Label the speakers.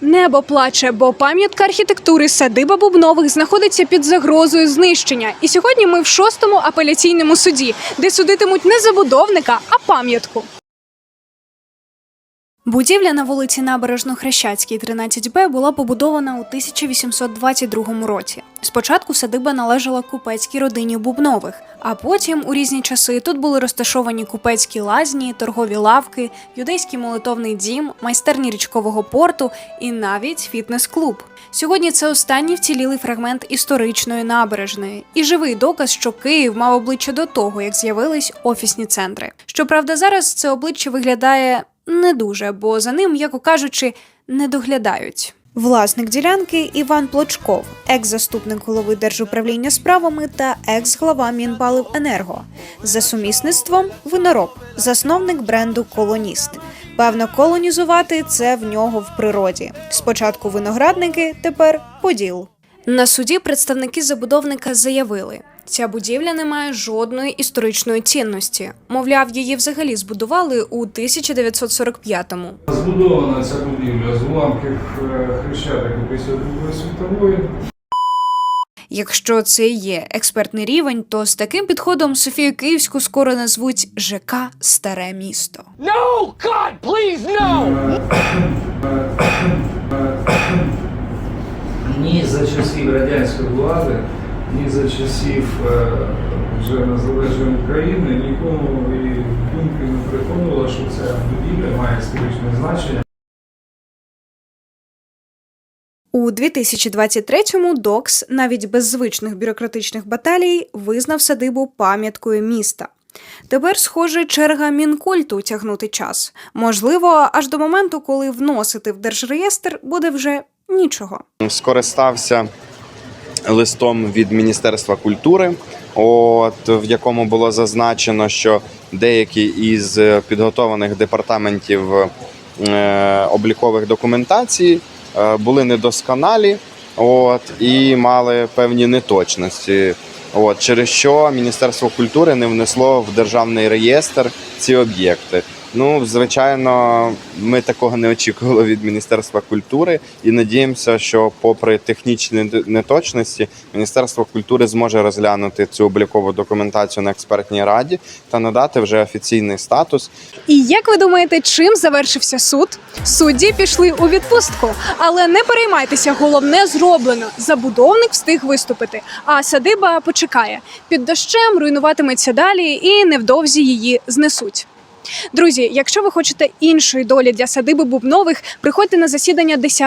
Speaker 1: Небо плаче, бо пам'ятка архітектури садиба Бубнових знаходиться під загрозою знищення. І сьогодні ми в шостому апеляційному суді, де судитимуть не забудовника, а пам'ятку. Будівля на вулиці Набережно-Хрещатській, 13Б була побудована у 1822 році. Спочатку садиба належала купецькій родині Бубнових, а потім у різні часи тут були розташовані купецькі лазні, торгові лавки, юдейський молитовний дім, майстерні річкового порту і навіть фітнес-клуб. Сьогодні це останній вцілілий фрагмент історичної набережної і живий доказ, що Київ мав обличчя до того, як з'явились офісні центри. Щоправда, зараз це обличчя виглядає не дуже, бо за ним, м'яко кажучи, не доглядають. Власник ділянки Іван Плочков, екс-заступник голови держуправління справами та екс-глава Мінпаливенерго. За сумісництвом винороб, засновник бренду Колоніст. Певно, колонізувати це в нього в природі. Спочатку виноградники, тепер поділ. На суді представники забудовника заявили. Ця будівля не має жодної історичної цінності. Мовляв, її взагалі збудували у 1945-му.
Speaker 2: Збудована ця будівля з уламків е, хрещатику після Другої світової.
Speaker 1: Якщо це і є експертний рівень, то з таким підходом Софію Київську скоро назвуть ЖК Старе місто.
Speaker 3: No! God, please, no!
Speaker 2: Ні за часів радянської влади, ні за часів е, вже незалежної України нікому і думки не приходило, що ця будівля має історичне значення.
Speaker 1: У 2023-му ДОКС, навіть без звичних бюрократичних баталій, визнав садибу пам'яткою міста. Тепер, схоже, черга мінкульту тягнути час. Можливо, аж до моменту, коли вносити в держреєстр буде вже нічого.
Speaker 4: скористався листом від Міністерства культури, от в якому було зазначено, що деякі із підготованих департаментів е, облікових документацій е, були недосконалі, от і мали певні неточності. От через що Міністерство культури не внесло в державний реєстр ці об'єкти. Ну, звичайно, ми такого не очікували від Міністерства культури і надіємося, що, попри технічні неточності, Міністерство культури зможе розглянути цю облікову документацію на експертній раді та надати вже офіційний статус
Speaker 1: І як ви думаєте, чим завершився суд? Судді пішли у відпустку, але не переймайтеся, головне зроблено. Забудовник встиг виступити, а садиба почекає. Під дощем руйнуватиметься далі, і невдовзі її знесуть. Друзі, якщо ви хочете іншої долі для садиби Бубнових, приходьте на засідання 10